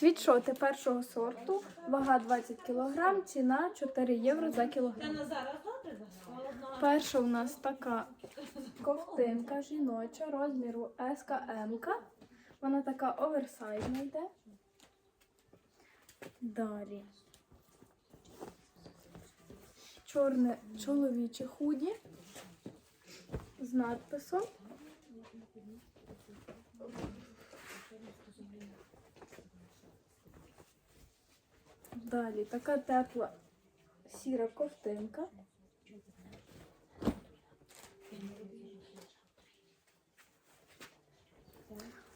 Світшоти першого сорту, вага 20 кг, ціна 4 євро за кілограм. Перша у нас така ковтинка жіноча розміру СКМ. Вона така оверсайзна йде. Далі. Чорне чоловіче худі з надписом. Далі така тепла сіра ковтинка.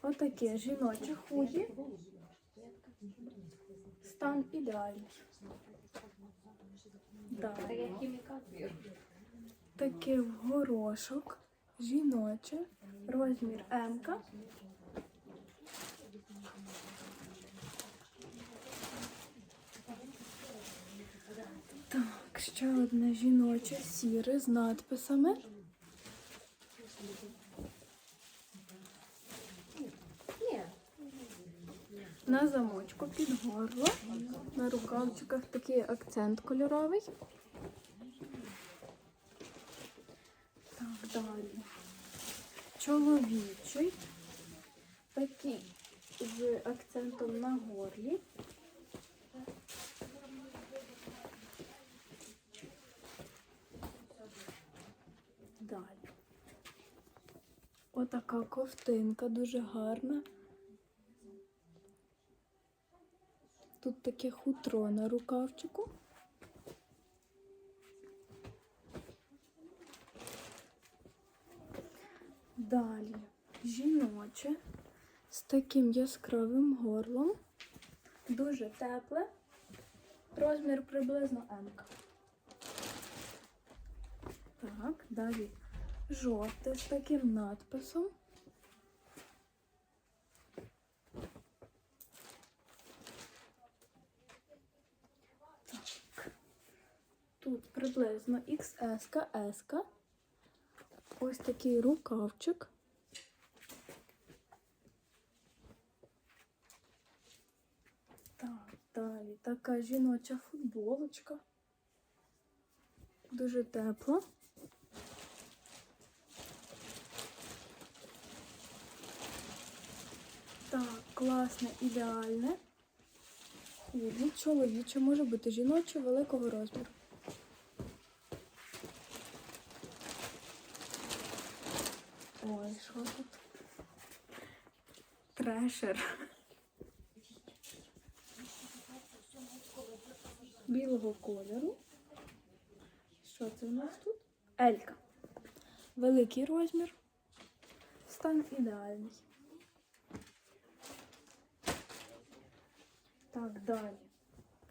Отаке жіноче худі. Стан ідеальний. Далі. Таке в горошок. Жіноче. Розмір М. Так, ще одне жіноче сіре з надписами. На замочку під горло. На рукавчиках такий акцент кольоровий. Так, далі. Чоловічий. Такий з акцентом на горлі. Далі. Отака ковтинка дуже гарна. Тут таке хутро на рукавчику. Далі жіноче з таким яскравим горлом. Дуже тепле. Розмір приблизно М. Так, далі жовте з таким надписом. Так. Тут приблизно XS, S. Ось такий рукавчик. Так, далі така жіноча футболочка. Дуже тепла. Так, класне, ідеальне. Худі, чоловіче, може бути жіноче великого розміру. Ой, що тут? Трешер. Білого кольору. Що це у нас тут? Елька. Великий розмір. Стан ідеальний. Так, далі.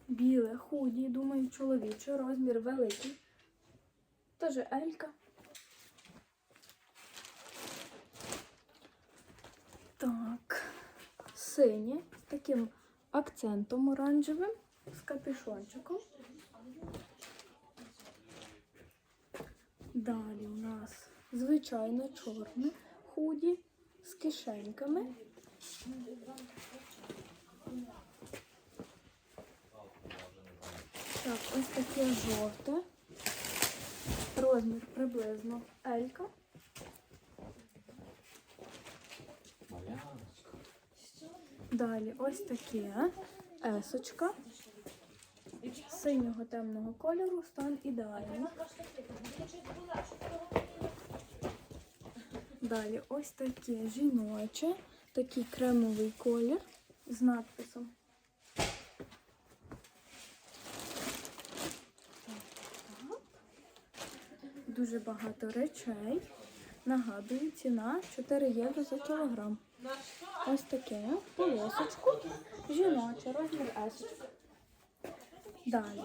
Біле худі, думаю, чоловіче, розмір великий. Теж Елька. Так, синє з таким акцентом оранжевим, з капюшончиком. Далі у нас звичайно чорне худі з кишеньками. Так, ось таке жовте. Розмір приблизно Елька. Далі ось таке есочка синього темного кольору, стан ідеальний. Далі ось таке жіноче, такий кремовий колір з надписом. Дуже багато речей. Нагадую, ціна 4 євро за кілограм. Ось таке полосочку. Жіноче, розмір S. Далі.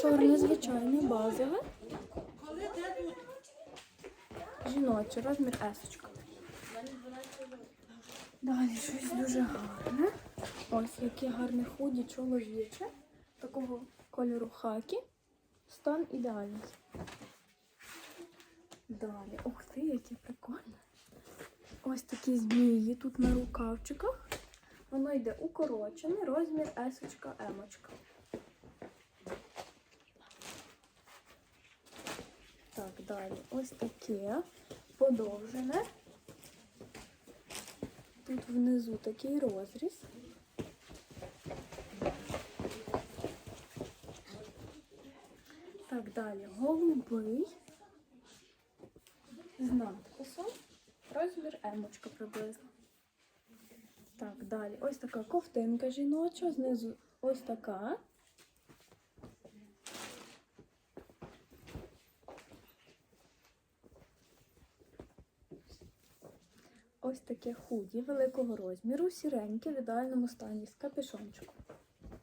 Чорне звичайне базове. Жіноче, розмір S. Далі щось дуже гарне. Ось яке гарне худі чоловіче. Такого кольору хакі. Стан ідеальний. Далі. Ух ти, яке прикольне. Ось такі змії тут на рукавчиках. Воно йде укорочений, розмір есочка, емочка. Так, далі. Ось таке подовжене. Тут внизу такий розріз. Так, далі. Голубий. З надписом. Розмір емочка приблизно. Так, далі. Ось така ковтинка жіноча, знизу ось така. Ось таке худі великого розміру, сіреньке в ідеальному стані з капюшончиком.